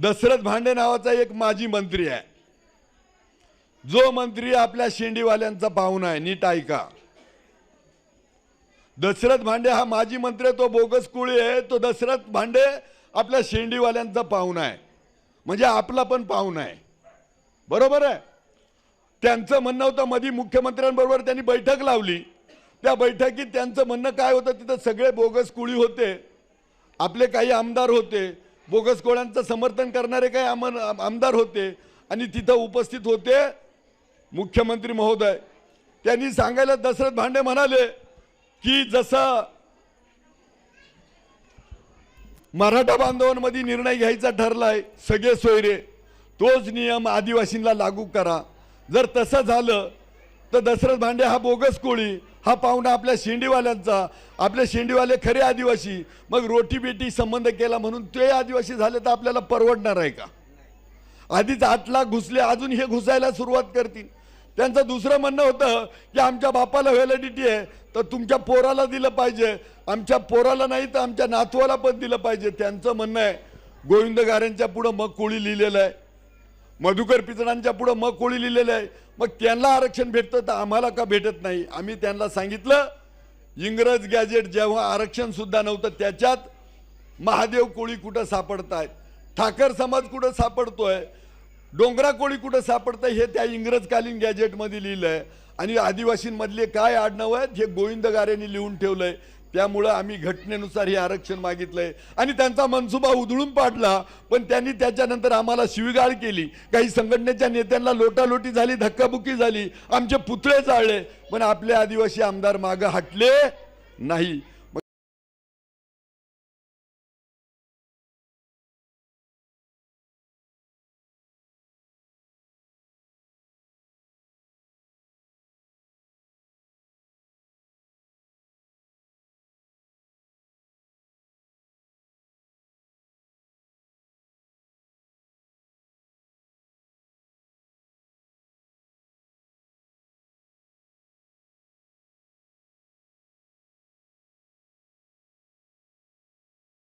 दशरथ भांडे नावाचा एक माजी मंत्री आहे. जो मंत्री आपल्या शेंडीवाल्यांचा पाहुणा आहे नीट ऐका. दशरथ भांडे हा माजी मंत्री आहे, तो बोगस कुळी आहे तो दशरथ भांडे आपल्या शेंडीवाल्यांचा पाहुणा आहे. म्हणजे आपला पण पाहुणा आहे. बरोबर आहे? त्यांचं म्हणणं होतं मधी मुख्यमंत्र्यांबरोबर त्यांनी बैठक लावली. त्या बैठकीत त्यांचं म्हणणं काय होतं तिथं सगळे बोगस कुळी होते. आपले काही आमदार होते. बोगस कोळ्यांचं समर्थन करणारे काही आम आमदार होते आणि तिथं उपस्थित होते मुख्यमंत्री महोदय. त्यांनी सांगायला दशरथ भांडे म्हणाले की जसं मराठा बांधवांमध्ये निर्णय घ्यायचा ठरलाय सगळे सोयरे तोच नियम आदिवासींना लागू करा. जर तसं झालं तर दशरथ भांडे हा बोगस कोळी हा पाहुणा आपल्या शेंडीवाल्यांचा आपले शेंडीवाले खरे आदिवासी. मग रोटी बेटी संबंध केला म्हणून ते आदिवासी झाले तर आपल्याला परवडणार आहे का? आधीच आठ लाख घुसले अजून हे घुसायला सुरुवात करतील. त्यांचं दुसरं म्हणणं होतं की आमच्या बापाला व्हॅलिडिटी आहे तर तुमच्या पोराला दिलं पाहिजे. आमच्या पोराला नाही तर आमच्या नातवाला पण दिलं पाहिजे. त्यांचं म्हणणं आहे गोविंदगारांच्या पुढं मग कोळी लिहिलेलं आहे. मधुकर पिचडांच्या पुढं मग कोळी लिहिलेलं आहे. मग त्यांना आरक्षण भेटतं तर आम्हाला का भेटत नाही? आम्ही त्यांना सांगितलं इंग्रज गॅजेट जेव्हा आरक्षणसुद्धा नव्हतं त्याच्यात महादेव कोळी कुठं सापडत आहेत ठाकर समाज कुठं सापडतोय? डोंगरा कोळी कुठं सापडतं हे त्या इंग्रजकालीन गॅजेटमध्ये लिहिलं आहे आणि आदिवासींमधले काय आडनावं आहेत? हे गोविंद गारेंनी लिहून आहे त्यामुळं आम्ही घटनेनुसार हे आरक्षण मागितलंय. आणि त्यांचा मनसुबा उधळून पाडला पण त्यांनी त्याच्यानंतर आम्हाला शिवीगाळ केली. काही संघटनेच्या नेत्यांना लोटालोटी झाली धक्काबुक्की झाली. आमचे पुतळे जाळले पण आपले आदिवासी आमदार मागं हटले नाही.